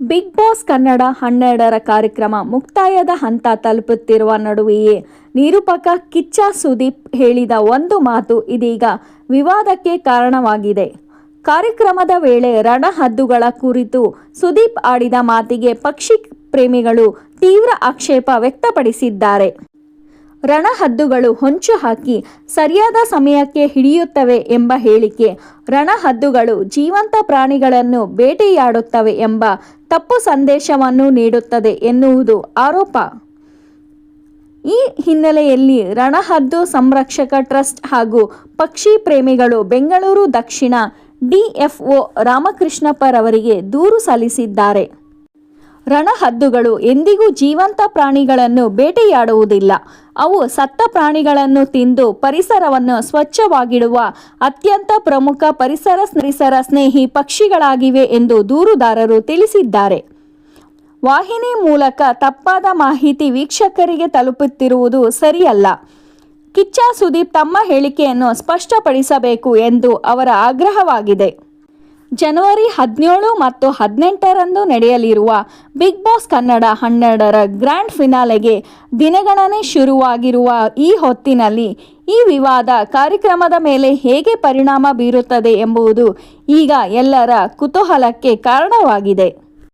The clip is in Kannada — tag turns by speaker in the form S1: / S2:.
S1: ಬಿಗ್ ಬಾಸ್ ಕನ್ನಡ ಹನ್ನೆರಡರ ಕಾರ್ಯಕ್ರಮ ಮುಕ್ತಾಯದ ಹಂತ ತಲುಪುತ್ತಿರುವ ನಡುವೆಯೇ ನಿರೂಪಕ ಕಿಚ್ಚ ಸುದೀಪ್ ಹೇಳಿದ ಒಂದು ಮಾತು ಇದೀಗ ವಿವಾದಕ್ಕೆ ಕಾರಣವಾಗಿದೆ. ಕಾರ್ಯಕ್ರಮದ ವೇಳೆ ರಣಹದ್ದುಗಳ ಕುರಿತು ಸುದೀಪ್ ಆಡಿದ ಮಾತಿಗೆ ಪಕ್ಷಿ ಪ್ರೇಮಿಗಳು ತೀವ್ರ ಆಕ್ಷೇಪ ವ್ಯಕ್ತಪಡಿಸಿದ್ದಾರೆ. ರಣಹದ್ದುಗಳು ಹೊಂಚು ಹಾಕಿ ಸರಿಯಾದ ಸಮಯಕ್ಕೆ ಹಿಡಿಯುತ್ತವೆ ಎಂಬ ಹೇಳಿಕೆ, ರಣಹದ್ದುಗಳು ಜೀವಂತ ಪ್ರಾಣಿಗಳನ್ನು ಬೇಟೆಯಾಡುತ್ತವೆ ಎಂಬ ತಪ್ಪು ಸಂದೇಶವನ್ನು ನೀಡುತ್ತದೆ ಎನ್ನುವುದು ಆರೋಪ. ಈ ಹಿನ್ನೆಲೆಯಲ್ಲಿ ರಣಹದ್ದು ಸಂರಕ್ಷಕ ಟ್ರಸ್ಟ್ ಹಾಗೂ ಪಕ್ಷಿ ಪ್ರೇಮಿಗಳು ಬೆಂಗಳೂರು ದಕ್ಷಿಣ ಡಿಎಫ್ಒ ರಾಮಕೃಷ್ಣಪ್ಪರವರಿಗೆ ದೂರು ಸಲ್ಲಿಸಿದ್ದಾರೆ. ರಣಹದ್ದುಗಳು ಎಂದಿಗೂ ಜೀವಂತ ಪ್ರಾಣಿಗಳನ್ನು ಬೇಟೆಯಾಡುವುದಿಲ್ಲ. ಅವು ಸತ್ತ ಪ್ರಾಣಿಗಳನ್ನು ತಿಂದು ಪರಿಸರವನ್ನು ಸ್ವಚ್ಛವಾಗಿಡುವ ಅತ್ಯಂತ ಪ್ರಮುಖ ಪರಿಸರ ಪರಿಸರ ಸ್ನೇಹಿ ಪಕ್ಷಿಗಳಾಗಿವೆ ಎಂದು ದೂರುದಾರರು ತಿಳಿಸಿದ್ದಾರೆ. ವಾಹಿನಿ ಮೂಲಕ ತಪ್ಪಾದ ಮಾಹಿತಿ ವೀಕ್ಷಕರಿಗೆ ತಲುಪುತ್ತಿರುವುದು ಸರಿಯಲ್ಲ. ಕಿಚ್ಚ ಸುದೀಪ್ ತಮ್ಮ ಹೇಳಿಕೆಯನ್ನು ಸ್ಪಷ್ಟಪಡಿಸಬೇಕು ಎಂದು ಅವರ ಆಗ್ರಹವಾಗಿದೆ. ಜನವರಿ ಹದಿನೇಳು ಮತ್ತು ಹದಿನೆಂಟರಂದು ನಡೆಯಲಿರುವ ಬಿಗ್ ಬಾಸ್ ಕನ್ನಡ ಹನ್ನೆರಡರ ಗ್ರ್ಯಾಂಡ್ ಫಿನಾಲೆಗೆ ದಿನಗಣನೆ ಶುರುವಾಗಿರುವ ಈ ಹೊತ್ತಿನಲ್ಲಿ ಈ ವಿವಾದ ಕಾರ್ಯಕ್ರಮದ ಮೇಲೆ ಹೇಗೆ ಪರಿಣಾಮ ಬೀರುತ್ತದೆ ಎಂಬುದು ಈಗ ಎಲ್ಲರ ಕುತೂಹಲಕ್ಕೆ ಕಾರಣವಾಗಿದೆ.